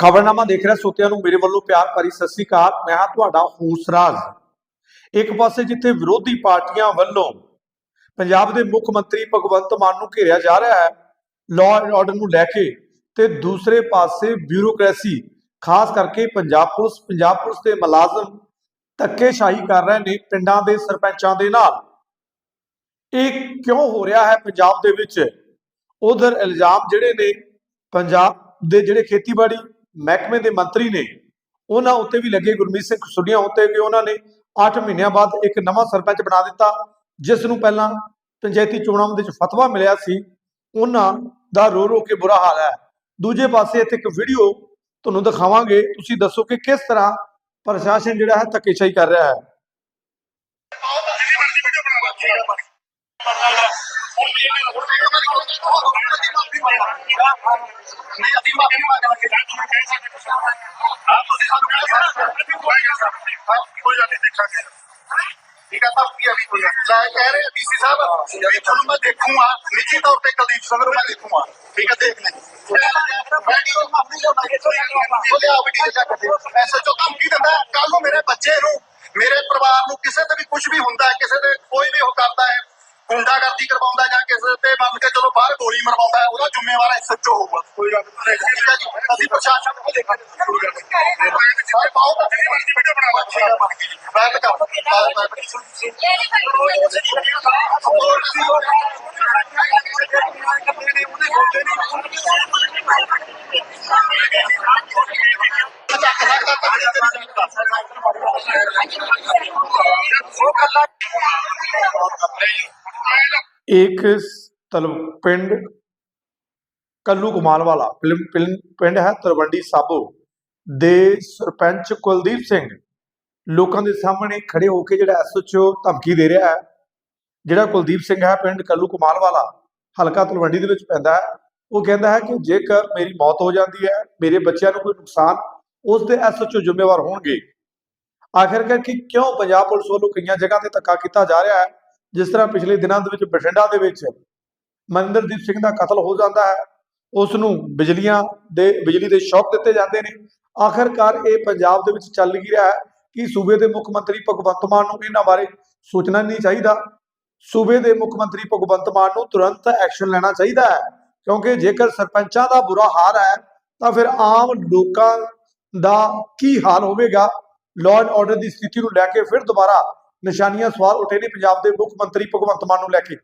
ਖਬਰਨਾਮਾ ਦੇਖ ਰਿਹਾ, ਸੋਤਿਆਂ ਨੂੰ ਮੇਰੇ ਵੱਲੋਂ ਪਿਆਰ ਭਰੀ ਸਤਿ ਸ੍ਰੀ ਅਕਾਲ। ਮੈਂ ਹਾਂ ਤੁਹਾਡਾ ਹੂਸਰਾਜ। ਇੱਕ ਪਾਸੇ ਜਿੱਥੇ ਵਿਰੋਧੀ ਪਾਰਟੀਆਂ ਵੱਲੋਂ ਪੰਜਾਬ ਦੇ ਮੁੱਖ ਮੰਤਰੀ ਭਗਵੰਤ ਮਾਨ ਨੂੰ ਘੇਰਿਆ ਜਾ ਰਿਹਾ ਹੈ ਲਾਅ ਐਂਡ ਆਰਡਰ ਨੂੰ ਲੈ ਕੇ, ਤੇ ਦੂਸਰੇ ਪਾਸੇ ਬਿਊਰੋਕ੍ਰੇਸੀ ਖਾਸ ਕਰਕੇ ਪੰਜਾਬ ਪੁਲਿਸ ਪੰਜਾਬ ਪੁਲਿਸ ਦੇ ਮੁਲਾਜ਼ਮ ਧੱਕੇਸ਼ਾਹੀ ਕਰ ਰਹੇ ਨੇ ਪਿੰਡਾਂ ਦੇ ਸਰਪੰਚਾਂ ਦੇ ਨਾਲ। ਇਹ ਕਿਉਂ ਹੋ ਰਿਹਾ ਹੈ ਪੰਜਾਬ ਦੇ ਵਿੱਚ? ਉਧਰ ਇਲਜ਼ਾਮ ਜਿਹੜੇ ਨੇ ਪੰਜਾਬ ਦੇ ਜਿਹੜੇ ਖੇਤੀਬਾੜੀ ਮਹਿਕਮੇ ਦੇ ਮੰਤਰੀ ਨੇ ਉਹਨਾਂ ਉੱਤੇ ਵੀ ਲੱਗੇ ਗੁਰਮੀਤ ਸਿੰਘ ਸੁਡੀਆਂ ਉੱਤੇ ਕਿ ਉਹਨਾਂ ਨੇ 8 ਮਹੀਨਿਆਂ ਬਾਅਦ ਇੱਕ ਨਵਾਂ ਸਰਪੰਚ ਬਣਾ ਦਿੱਤਾ, ਜਿਸ ਨੂੰ ਪਹਿਲਾਂ ਪੰਚਾਇਤੀ ਚੋਣਾਂ ਦੇ ਵਿੱਚ ਫਤਵਾ ਮਿਲਿਆ ਸੀ। ਉਹਨਾਂ ਦਾ ਰੋ ਰੋ ਕੇ ਬੁਰਾ ਹਾਲ ਹੈ। ਦੂਜੇ ਪਾਸੇ ਇੱਥੇ ਇੱਕ ਵੀਡੀਓ ਤੁਹਾਨੂੰ ਦਿਖਾਵਾਂਗੇ। ਤੁਸੀਂ ਦੱਸੋ ਕਿ ਕਿਸ ਤਰ੍ਹਾਂ ਪ੍ਰਸ਼ਾਸਨ ਜਿਹੜਾ ਹੈ ਧੱਕੇਸ਼ਾਹੀ ਕਰ ਰਿਹਾ ਹੈ। ਨਹੀਂ, ਅਸੀਂ ਮਾਫੀ ਨਹੀਂ ਮੰਗਾਂਗੇ ਤੁਸੀਂ ਸਾਨੂੰ ਕਹਿ ਸਕਦੇ ਹੋ ਕੋਈ ਗੱਲ ਨਹੀਂ ਕੋਈ ਗੱਲ ਨਹੀਂ ਦੇਖਾਂਗੇ ਠੀਕ ਹੈ ਤਾਂ ਕੀ ਅਭੀ ਕੋਈ ਚਾਹੇ ਕਹਿ ਰਹੇ ਡੀਸੀ ਸਾਹਿਬ ਵੀ ਤੁਹਾਨੂੰ ਮੈਂ ਦੇਖੂੰਗਾ ਨਿੱਜੀ ਤੌਰ ਤੇ ਕੁਲਦੀਪ ਸਿੰਘ ਨੂੰ ਮੈਂ ਦੇਖੂਗਾ ਠੀਕ ਆ ਦੇਖ ਲੈ ਵੀਡੀਓ ਮਾਫੀ ਲਓ ਬੋਲੇ ਆ ਵੀਡੀਓ ਜਾ ਕੇ ਐਸਐਚਓ ਕੰਮ ਕੀ ਦਿੰਦਾ ਕੱਲ ਨੂੰ ਮੇਰੇ ਬੱਚੇ ਨੂੰ ਮੇਰੇ ਪਰਿਵਾਰ ਨੂੰ ਕਿਸੇ ਤੇ ਵੀ ਕੁਝ ਵੀ ਹੁੰਦਾ, ਕਿਸੇ ਤੇ ਕੋਈ ਵੀ ਉਹ ਕਰਦਾ ਹੈ। ਗੁੰਡਾਗਰਦੀ ਕਰਵਾਉਂਦਾ ਜਾਂ ਕਿਸੇ ਤੇ ਮੰਨ ਕੇ ਚਲੋ ਬਾਹਰ ਗੋਲੀ ਮਰਵਾਉਂਦਾ ਉਹਦਾ ਜ਼ਿੰਮੇਵਾਰ ਐਸਐਚਓ ਹੋਊਗਾ। ਕੋਈ ਗੱਲ ਨਹੀਂ। ਠੀਕ ਅਸੀਂ ਪ੍ਰਸ਼ਾਸਨ ਨੂੰ ਦੇਖਾਂਗੇ ਸਾਰੇ ਪਾਓ ਤਾਂ ਵੀਡੀਓ ਬਣਾਵਾ ਠੀਕ ਹੈ ਬਣ ਗਈ ਮੈਂ ਤਾਂ ਕਰ ਇੱਕ ਤਲ ਪਿੰਡ ਕੱਲੂ ਕਮਾਲ ਵਾਲਾ ਪਿੰ- ਪਿੰਡ ਹੈ ਤਰਵੰਡੀ ਸਾਬੋ, ਦੇ ਸਰਪੰਚ ਕੁਲਦੀਪ ਸਿੰਘ। ਲੋਕਾਂ ਦੇ ਸਾਹਮਣੇ ਖੜੇ ਹੋ ਕੇ ਜਿਹੜਾ ਐਸਐਚਓ ਧਮਕੀ ਦੇ ਰਿਹਾ ਹੈ, ਜਿਹੜਾ ਕੁਲਦੀਪ ਸਿੰਘ ਹੈ ਪਿੰਡ ਕੱਲੂ ਕਮਾਲ ਵਾਲਾ, ਹਲਕਾ ਤਲਵੰਡੀ ਦੇ ਵਿੱਚ ਪੈਂਦਾ ਹੈ। ਉਹ ਕਹਿੰਦਾ ਹੈ ਕਿ ਜੇਕਰ ਮੇਰੀ ਮੌਤ ਹੋ ਜਾਂਦੀ ਹੈ, ਮੇਰੇ ਬੱਚਿਆਂ ਨੂੰ ਕੋਈ ਨੁਕਸਾਨ, ਉਸ ਦੇ ਐਸਐਚਓ ਜ਼ਿੰਮੇਵਾਰ ਹੋਣਗੇ। ਆਖਿਰਕਾਰ ਕਿ ਕਿਉਂ ਪੰਜਾਬ ਪੁਲਿਸ ਵੱਲੋਂ ਕਈਆਂ ਜਗ੍ਹਾ ਤੇ ਧੱਕਾ ਕੀਤਾ ਜਾ ਰਿਹਾ ਹੈ? ਜਿਸ ਤਰ੍ਹਾਂ ਪਿਛਲੇ ਦਿਨਾਂ ਦੇ ਵਿੱਚ ਬਠਿੰਡਾ ਦੇ ਵਿੱਚ ਮਨਿੰਦਰਦੀਪ ਸਿੰਘ ਦਾ ਕਤਲ ਹੋ ਜਾਂਦਾ ਹੈ ਉਸ ਨੂੰ ਬਿਜਲੀਆਂ ਦੇ, ਬਿਜਲੀ ਦੇ ਸ਼ੌਕ ਦਿੱਤੇ ਜਾਂਦੇ ਨੇ। ਆਖਿਰਕਾਰ ਇਹ ਪੰਜਾਬ ਦੇ ਵਿੱਚ ਚੱਲ ਹੀ ਰਿਹਾ ਹੈ ਕਿ ਸੂਬੇ ਦੇ ਮੁੱਖ ਮੰਤਰੀ ਭਗਵੰਤ ਮਾਨ ਨੂੰ ਇਹਨਾਂ ਬਾਰੇ ਸੋਚਣਾ ਨਹੀਂ ਚਾਹੀਦਾ। ਸੂਬੇ ਦੇ ਮੁੱਖ ਮੰਤਰੀ ਭਗਵੰਤ ਮਾਨ ਨੂੰ ਤੁਰੰਤ ਐਕਸ਼ਨ ਲੈਣਾ ਚਾਹੀਦਾ ਹੈ, ਕਿਉਂਕਿ ਜੇਕਰ ਸਰਪੰਚਾਂ ਦਾ ਬੁਰਾ ਹਾਲ ਹੈ, ਤਾਂ ਫਿਰ ਆਮ ਲੋਕਾਂ ਦਾ ਕੀ ਹਾਲ ਹੋਵੇਗਾ? ਲਾਅ ਐਂਡ ਆਰਡਰ ਦੀ ਸਥਿਤੀ ਨੂੰ ਲੈ ਕੇ ਫਿਰ ਦੁਬਾਰਾ ਨਿਸ਼ਾਨੀਆਂ ਸਵਾਲ ਉੱਠੇ ਨੇ ਪੰਜਾਬ ਦੇ ਮੁੱਖ ਮੰਤਰੀ ਭਗਵੰਤ ਮਾਨ ਨੂੰ ਲੈ ਕੇ।